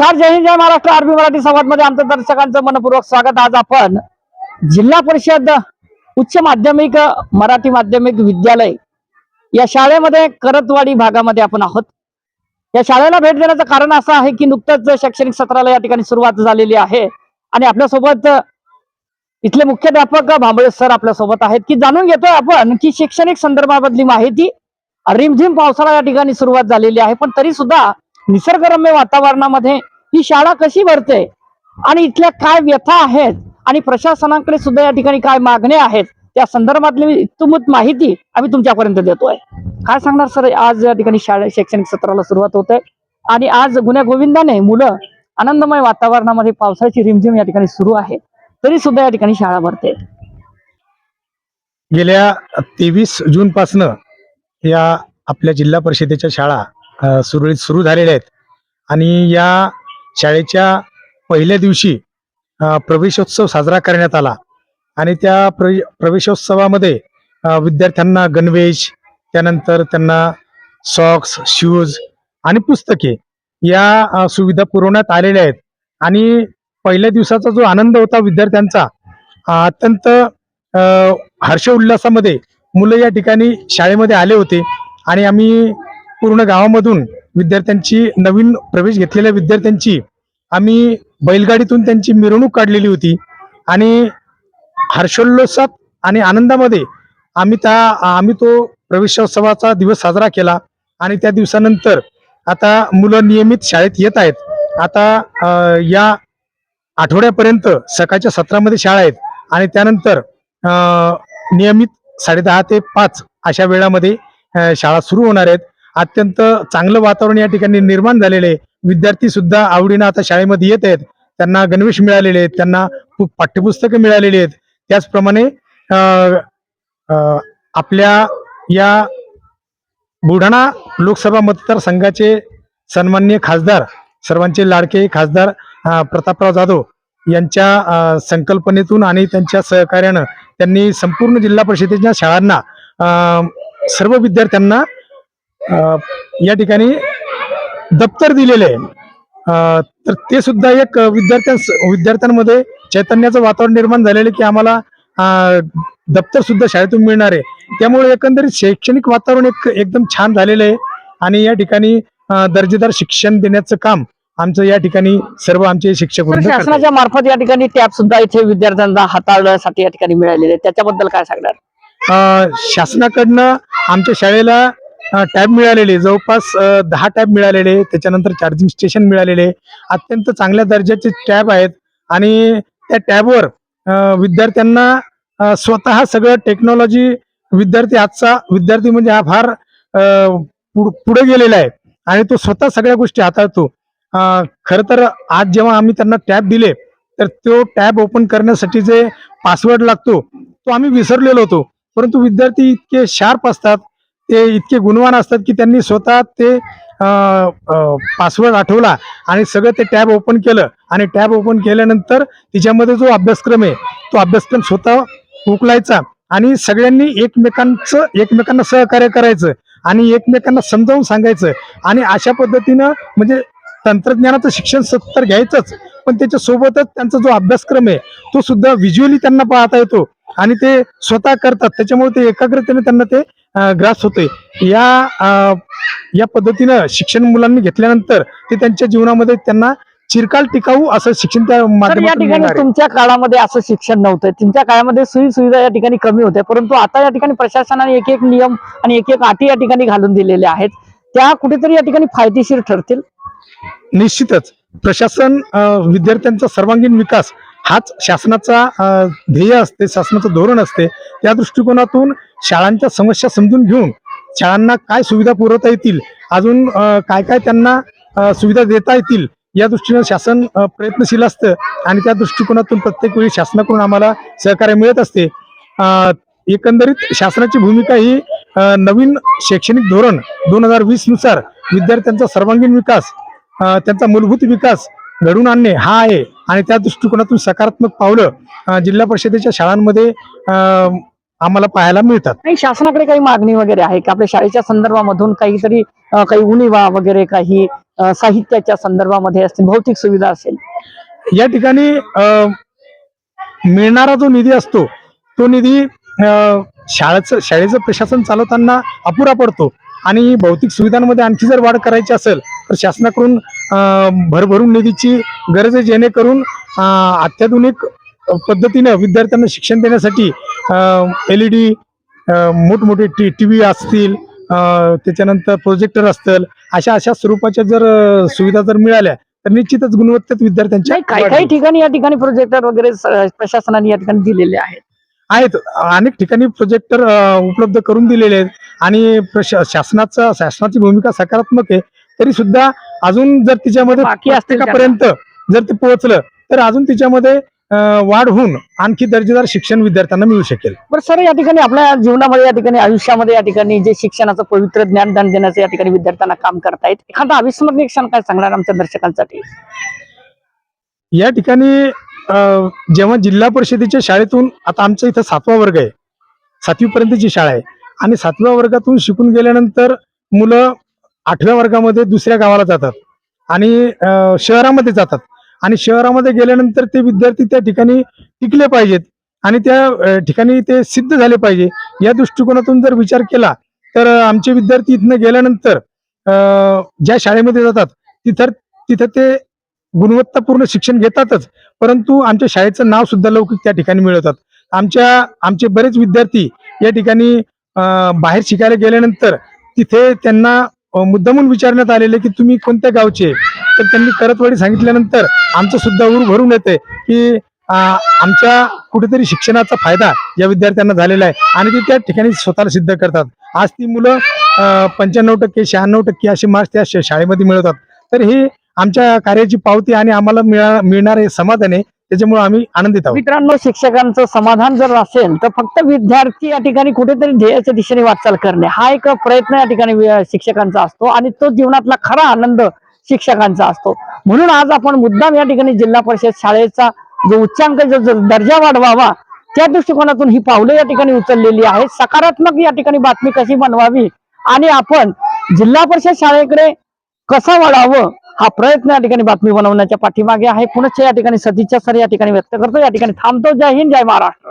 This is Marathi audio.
नमस्कार जय हिंद जय महाराष्ट्र. आरबी मराठी संवादमध्ये आमच्या आमचं दर्शकांचं मनपूर्वक स्वागत. आज आपण जिल्हा परिषद उच्च माध्यमिक मराठी माध्यमिक विद्यालय या शाळेमध्ये करतवाडी भागामध्ये आपण आहोत. या शाळेला भेट देण्याचं कारण असं आहे की नुकतंच शैक्षणिक सत्राला या ठिकाणी सुरुवात झालेली आहे आणि आपल्यासोबत इथले मुख्याध्यापक भांबळे सर आपल्यासोबत आहेत की जाणून घेतोय आपण की शैक्षणिक संदर्भामधली माहिती रिमझिम पावसाळा या ठिकाणी सुरुवात झालेली आहे. पण तरी सुद्धा निसर्गरम्य वातावरणामध्ये ही शाळा कशी भरते? आणि इथल्या काय व्यथा आहेत? आणि प्रशासनाकडे सुद्धा या ठिकाणी काय मागण्या आहेत? त्या संदर्भातली इतमूत माहिती आम्ही तुमच्यापर्यंत देतोय. काय सांगणार सर? आज या ठिकाणी शाळा शैक्षणिक सत्राला सुरुवात होत. आहे आणि आज गुन्ह्या गोविंदाने मुलं आनंदमय वातावरणामध्ये पावसाची रिमझिम या ठिकाणी सुरू आहे. तरी सुद्धा या ठिकाणी शाळा भरते. गेल्या तेवीस जून पासनं या आपल्या जिल्हा परिषदेच्या शाळा सुरळीत सुरू झालेल्या आहेत. आणि या शाळेच्या पहिल्या दिवशी प्रवेशोत्सव साजरा करण्यात आला. आणि त्या प्र प्रवेशोत्सवामध्ये विद्यार्थ्यांना गणवेश त्यानंतर त्यांना सॉक्स शूज आणि पुस्तके या सुविधा पुरवण्यात आलेल्या आहेत. आणि पहिल्या दिवसाचा जो आनंद होता विद्यार्थ्यांचा अत्यंत हर्ष उल्हासामध्ये मुलं या ठिकाणी शाळेमध्ये आले होते. आणि आम्ही पूर्ण गावामधून विद्यार्थ्यांची नवीन प्रवेश घेतलेल्या विद्यार्थ्यांची आम्ही बैलगाडीतून त्यांची मिरवणूक काढलेली होती. आणि हर्षोल्लोसात आणि आनंदामध्ये आम्ही त्या आम्ही तो प्रवेशोत्सवाचा दिवस साजरा केला. आणि त्या दिवसानंतर आता मुलं नियमित शाळेत येत आहेत. आता या आठवड्यापर्यंत सकाळच्या सत्रामध्ये शाळा आहेत. आणि त्यानंतर नियमित साडेदहा ते पाच अशा वेळामध्ये शाळा सुरू होणार आहेत. अत्यंत चांगलं वातावरण या ठिकाणी निर्माण झालेलं आहे. विद्यार्थी सुद्धा आवडीनं आता शाळेमध्ये येत आहेत. त्यांना गणवेश मिळालेले आहेत. त्यांना खूप पाठ्यपुस्तकं मिळालेली आहेत. त्याचप्रमाणे आपल्या या बुलढाणा लोकसभा मतदारसंघाचे सन्मान्य खासदार सर्वांचे लाडके खासदार प्रतापराव जाधव यांच्या संकल्पनेतून आणि त्यांच्या सहकार्यानं त्यांनी संपूर्ण जिल्हा परिषदेच्या शाळांना सर्व विद्यार्थ्यांना या ठिकाणी दप्तर दिलेले आहे तर ते सुद्धा एक विद्यार्थ्यां विद्यार्थ्यांमध्ये चैतन्याचं वातावरण निर्माण झालेलं की आम्हाला दप्तर सुद्धा शाळेतून मिळणार आहे त्यामुळे एकंदरीत शैक्षणिक वातावरण एक एकदम छान झालेलं आहे आणि या ठिकाणी दर्जेदार शिक्षण देण्याचं काम आमचं या ठिकाणी सर्व आमचे शिक्षक. शासनाच्या मार्फत या ठिकाणी टॅब सुद्धा इथे विद्यार्थ्यांना हाताळण्यासाठी या ठिकाणी मिळालेले. त्याच्याबद्दल काय सांगणार शासनाकडनं आमच्या शाळेला टॅब मिळालेले. जवळपास दहा टॅब मिळालेले. त्याच्यानंतर चार्जिंग स्टेशन मिळालेले. अत्यंत चांगल्या दर्जाचे टॅब आहेत. आणि त्या टॅबवर विद्यार्थ्यांना स्वतः सगळं टेक्नॉलॉजी विद्यार्थी आजचा विद्यार्थी म्हणजे हा फार पुढ- पुढे गेलेला आहे. आणि तो स्वतः सगळ्या गोष्टी हाताळतो. खरं तर आज जेव्हा आम्ही त्यांना टॅब दिले तर तो टॅब ओपन करण्यासाठी जे पासवर्ड लागतो तो आम्ही विसरलेलो होतो. परंतु विद्यार्थी इतके शार्प असतात ते इतके गुणवान असतात की त्यांनी स्वतः ते पासवर्ड आठवला आणि सगळं ते टॅब ओपन केलं. आणि टॅब ओपन केल्यानंतर तिच्यामध्ये जो अभ्यासक्रम आहे तो अभ्यासक्रम स्वतः उकलायचा आणि सगळ्यांनी एकमेकांचं एकमेकांना सहकार्य करायचं आणि एकमेकांना समजावून सांगायचं. आणि अशा पद्धतीनं म्हणजे तंत्रज्ञानाचं शिक्षण सत्तर घ्यायचंच पण त्याच्यासोबतच त्यांचा जो अभ्यासक्रम आहे तो सुद्धा व्हिज्युअली त्यांना पाहता येतो. आणि ते स्वतः करतात. त्याच्यामुळे ते एकाग्रतेने त्यांना ते ग्रास होते या या पद्धतीनं शिक्षण मुलांनी घेतल्यानंतर ते त्यांच्या जीवनामध्ये त्यांना चिरकाल टिकाऊ असं शिक्षण त्या या ठिकाणी. तुमच्या काळामध्ये असं शिक्षण नव्हतं. तुमच्या काळामध्ये सोयी सुविधा या ठिकाणी कमी होत्या. परंतु आता या ठिकाणी प्रशासनाने एक एक नियम आणि एक एक अटी या ठिकाणी घालून दिलेले आहेत. त्या कुठेतरी या ठिकाणी फायदेशीर ठरतील? निश्चितच. प्रशासन विद्यार्थ्यांचा सर्वांगीण विकास हाच शासनाचा ध्येय असते शासनाचं धोरण असते त्या दृष्टिकोनातून शाळांच्या समस्या समजून घेऊन शाळांना काय सुविधा पुरवता येतील अजून काय काय त्यांना सुविधा देता येतील या दृष्टीनं शासन प्रयत्नशील असतं आणि त्या दृष्टिकोनातून प्रत्येक वेळी शासनाकडून आम्हाला सहकार्य मिळत असते. एकंदरीत शासनाची भूमिका ही नवीन शैक्षणिक धोरण दोन हजार वीसनुसार विद्यार्थ्यांचा सर्वांगीण विकास त्यांचा मूलभूत विकास घडवून आणणे हा आहे. आणि त्या दृष्टिकोनातून सकारात्मक पावलं जिल्हा परिषदेच्या शाळांमध्ये आम्हाला पाहायला मिळतात. नाही शासनाकडे काही मागणी वगैरे आहे का? आपल्या शाळेच्या संदर्भामधून काहीतरी काही उणीवा वगैरे काही साहित्याच्या संदर्भामध्ये असतील भौतिक सुविधा असेल? या ठिकाणी मिळणारा जो निधी असतो तो निधी शाळेचं शाळेचं प्रशासन चालवताना अपुरा पडतो. आणि भौतिक सुविधांमध्ये आणखी जर वाढ करायची असेल तर शासनाकडून भरभरून निधीची गरज आहे जेणेकरून अत्याधुनिक पद्धतीनं विद्यार्थ्यांना शिक्षण देण्यासाठी एल ई डी मोठमोठे टी टी व्ही असतील त्याच्यानंतर प्रोजेक्टर असतील अशा अशा स्वरूपाच्या जर सुविधा जर मिळाल्या तर निश्चितच गुणवत्तेत विद्यार्थ्यांच्या काही काही. ठिकाणी या ठिकाणी प्रोजेक्टर वगैरे प्रशासनाने या ठिकाणी दिलेले आहेत. आहेत. अनेक ठिकाणी प्रोजेक्टर उपलब्ध करून दिलेले आहेत. आणि शासनाचा शासनाची भूमिका सकारात्मक आहे. तरी सुद्धा अजून जर तिच्यामध्ये प्रत्येकापर्यंत जर ते पोहोचलं तर अजून तिच्यामध्ये वाढ होऊन आणखी दर्जेदार शिक्षण विद्यार्थ्यांना मिळू शकेल. बरं सर या ठिकाणी आपल्या जीवनामध्ये या ठिकाणी आयुष्यामध्ये या ठिकाणी जे शिक्षणाचं पवित्र ज्ञानदान देण्याचं या ठिकाणी विद्यार्थ्यांना काम करतायत एखादा अविस्मरणीय क्षण काय सांगणार आमच्या दर्शकांसाठी? या ठिकाणी जेव्हा जिल्हा परिषदेच्या शाळेतून आता आमच्या इथं सातवा वर्ग आहे सातवी पर्यंतची शाळा आहे आणि सातव्या वर्गातून शिकून गेल्यानंतर मुलं आठव्या वर्गामध्ये दुसऱ्या गावाला जातात आणि शहरामध्ये जातात. आणि शहरामध्ये गेल्यानंतर ते विद्यार्थी त्या ठिकाणी टिकले पाहिजेत आणि त्या ठिकाणी ते सिद्ध झाले पाहिजे. या दृष्टिकोनातून जर विचार केला तर आमचे विद्यार्थी इथनं गेल्यानंतर ज्या शाळेमध्ये जातात तिथं तिथं ते गुणवत्तापूर्ण शिक्षण घेतातच. परंतु आमच्या शाळेचं नाव सुद्धा लौकिक त्या ठिकाणी मिळवतात. आमच्या आमचे बरेच विद्यार्थी या ठिकाणी बाहेर शिकायला गेल्यानंतर तिथे त्यांना मुद्दामून विचारण्यात आलेले की तुम्ही कोणत्या गावचे तर त्यांनी करतवाडी सांगितल्यानंतर आमचं सुद्धा उर भरून येते की आमच्या कुठेतरी शिक्षणाचा फायदा या विद्यार्थ्यांना झालेला आहे आणि ते त्या ठिकाणी स्वतःला सिद्ध करतात. आज ती मुलं पंच्याण्णव टक्के शहाण्णव टक्के असे मार्क्स त्या शाळेमध्ये मिळवतात. तर हे आमच्या कार्याची पावती आणि आम्हाला मिळा- मिळणार हे समाधान आहे. त्याच्यामुळे आम्ही आनंदित आहोत. मित्रांनो शिक्षकांचं समाधान जर असेल तर फक्त विद्यार्थी या ठिकाणी कुठेतरी ध्येयाच्या दिशेने वाटचाल करणे हा एक प्रयत्न या ठिकाणी शिक्षकांचा असतो आणि तो जीवनातला खरा आनंद शिक्षकांचा असतो. म्हणून आज आपण मुद्दाम या ठिकाणी जिल्हा परिषद शाळेचा जो उच्चांक जो जो दर्जा वाढवावा त्या दृष्टिकोनातून ही पावलं या ठिकाणी उचललेली आहेत. सकारात्मक या ठिकाणी बातमी कशी बनवावी आणि आपण जिल्हा परिषद शाळेकडे कसं वाढावं हा प्रयत्न या ठिकाणी बातमी बनवण्याच्या पाठीमागे आहे. पुनश्च या ठिकाणी सदिच्छा सर या ठिकाणी व्यक्त करतो. या ठिकाणी थांबतो. जय हिंद जय महाराष्ट्र.